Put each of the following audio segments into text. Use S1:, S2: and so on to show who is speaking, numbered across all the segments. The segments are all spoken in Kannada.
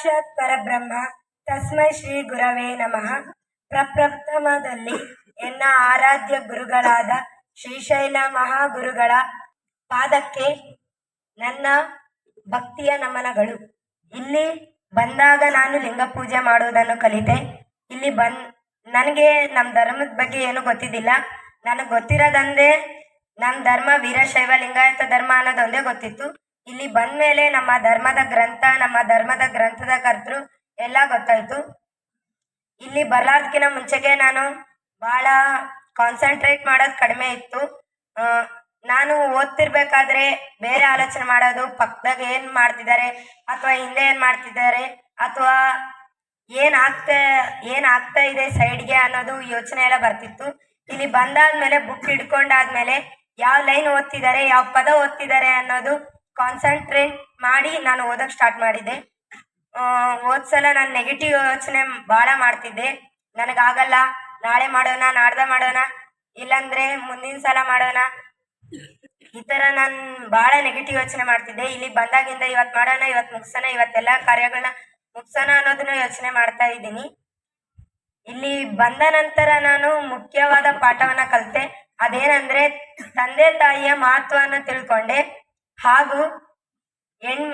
S1: ಸಾಕ್ಷಾತ್ ಪರಬ್ರಹ್ಮ ತಸ್ಮೈ ಶ್ರೀ ಗುರವೇ ನಮಃ. ಪ್ರಪ್ರಥಮದಲ್ಲಿ ಎನ್ನ ಆರಾಧ್ಯ ಗುರುಗಳಾದ ಶ್ರೀಶೈಲ ಮಹಾಗುರುಗಳ ಪಾದಕ್ಕೆ ನನ್ನ ಭಕ್ತಿಯ ನಮನಗಳು. ಇಲ್ಲಿ ಬಂದಾಗ ನಾನು ಲಿಂಗ ಪೂಜೆ ಮಾಡುವುದನ್ನು ಕಲಿತೆ. ಇಲ್ಲಿ ಬನ್, ನನಗೆ ನಮ್ಮ ಧರ್ಮದ ಬಗ್ಗೆ ಏನು ಗೊತ್ತಿದ್ದಿಲ್ಲ. ನನಗೆ ಗೊತ್ತಿರೋದಂದೇ ನಮ್ಮ ಧರ್ಮ ವೀರಶೈವ ಲಿಂಗಾಯತ ಧರ್ಮ ಅನ್ನೋದೊಂದೇ ಗೊತ್ತಿತ್ತು. ಇಲ್ಲಿ ಬಂದ ಮೇಲೆ ನಮ್ಮ ಧರ್ಮದ ಗ್ರಂಥ, ನಮ್ಮ ಧರ್ಮದ ಗ್ರಂಥದ ಕರ್ತೃ ಎಲ್ಲ ಗೊತ್ತಾಯ್ತು. ಇಲ್ಲಿ ಬರ್ಲಾರ್ದಕ್ಕಿಂತ ಮುಂಚೆಗೆ ನಾನು ಬಹಳ ಕಾನ್ಸಂಟ್ರೇಟ್ ಮಾಡೋದು ಕಡಿಮೆ ಇತ್ತು. ನಾನು ಓದ್ತಿರ್ಬೇಕಾದ್ರೆ ಬೇರೆ ಆಲೋಚನೆ ಮಾಡೋದು, ಪಕ್ಕದಾಗ ಏನು ಮಾಡ್ತಿದ್ದಾರೆ ಅಥವಾ ಹಿಂದೆ ಏನ್ ಮಾಡ್ತಿದ್ದಾರೆ ಅಥವಾ ಏನ್ ಆಗ್ತಾ ಏನ್ ಆಗ್ತಾ ಇದೆ ಸೈಡ್ಗೆ ಅನ್ನೋದು ಯೋಚನೆ ಎಲ್ಲ ಬರ್ತಿತ್ತು. ಇಲ್ಲಿ ಬಂದಾದ್ಮೇಲೆ ಬುಕ್ ಹಿಡ್ಕೊಂಡಾದ್ಮೇಲೆ ಯಾವ ಲೈನ್ ಓದ್ತಿದ್ದಾರೆ, ಯಾವ ಪದ ಓದ್ತಿದ್ದಾರೆ ಅನ್ನೋದು ಕಾನ್ಸಂಟ್ರೇಟ್ ಮಾಡಿ ನಾನು ಓದಕ್ಕೆ ಸ್ಟಾರ್ಟ್ ಮಾಡಿದ್ದೆ ಆ, ಹೋದ್ ಸಲ ನಾನು ನೆಗೆಟಿವ್ ಯೋಚನೆ ಭಾಳ ಮಾಡ್ತಿದ್ದೆ. ನನಗಾಗಲ್ಲ ನಾಳೆ ಮಾಡೋಣ ನಾಡ್ದ ಮಾಡೋಣ ಇಲ್ಲಾಂದ್ರೆ ಮುಂದಿನ ಸಲ ಮಾಡೋಣ. ಈ ಥರ ನಾನು ಭಾಳ ನೆಗೆಟಿವ್ ಯೋಚನೆ ಮಾಡ್ತಿದ್ದೆ. ಇಲ್ಲಿ ಬಂದಾಗಿಂದ ಇವತ್ತು ಮಾಡೋಣ ಇವತ್ತು ಮುಗ್ಸೋಣ ಇವತ್ತೆಲ್ಲ ಕಾರ್ಯಗಳನ್ನ ಮುಗ್ಸೋಣ ಅನ್ನೋದನ್ನ ಯೋಚನೆ ಮಾಡ್ತಾ ಇದ್ದೀನಿ. ಇಲ್ಲಿ ಬಂದ ನಂತರ ನಾನು ಮುಖ್ಯವಾದ ಪಾಠವನ್ನ ಕಲಿತೆ. ಅದೇನಂದ್ರೆ ತಂದೆ ತಾಯಿಯ ಮಹತ್ವವನ್ನು ತಿಳ್ಕೊಂಡೆ. ಹಾಗೂ ಹೆಣ್,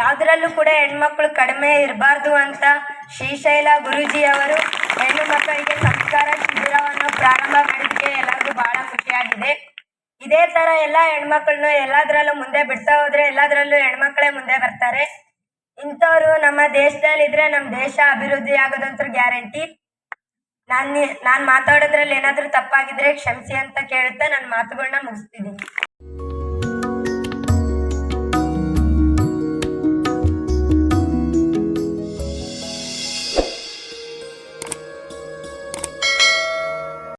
S1: ಯಾವ್ದ್ರಲ್ಲೂ ಕೂಡ ಹೆಣ್ಮಕ್ಳು ಕಡಿಮೆ ಇರಬಾರ್ದು ಅಂತ ಶ್ರೀಶೈಲ ಗುರೂಜಿ ಅವರು ಹೆಣ್ಣು ಮಕ್ಕಳಿಗೆ ಸಂಸ್ಕಾರ ಶಿಬಿರವನ್ನು ಪ್ರಾರಂಭ ಮಾಡಿದ್ದಕ್ಕೆ ಎಲ್ಲರಿಗೂ ಬಹಳ ಖುಷಿಯಾಗಿದೆ. ಇದೇ ತರ ಎಲ್ಲ ಹೆಣ್ಮಕ್ಳನ್ನು ಎಲ್ಲಾದ್ರಲ್ಲೂ ಮುಂದೆ ಬಿಡ್ತಾ ಹೋದ್ರೆ ಎಲ್ಲದರಲ್ಲೂ ಹೆಣ್ಮಕ್ಳೇ ಮುಂದೆ ಬರ್ತಾರೆ. ಇಂಥವ್ರು ನಮ್ಮ ದೇಶದಲ್ಲಿ ಇದ್ರೆ ನಮ್ಮ ದೇಶ ಅಭಿವೃದ್ಧಿ ಆಗೋದಂತೂ ಗ್ಯಾರಂಟಿ. ನಾನು ನಾನು ಮಾತಾಡೋದ್ರಲ್ಲಿ ಏನಾದರೂ ತಪ್ಪಾಗಿದ್ರೆ ಕ್ಷಮಿಸಿ ಅಂತ ಕೇಳುತ್ತಾ ನನ್ನ ಮಾತುಗಳನ್ನ ಮುಗಿಸ್ತಿದ್ದೀನಿ.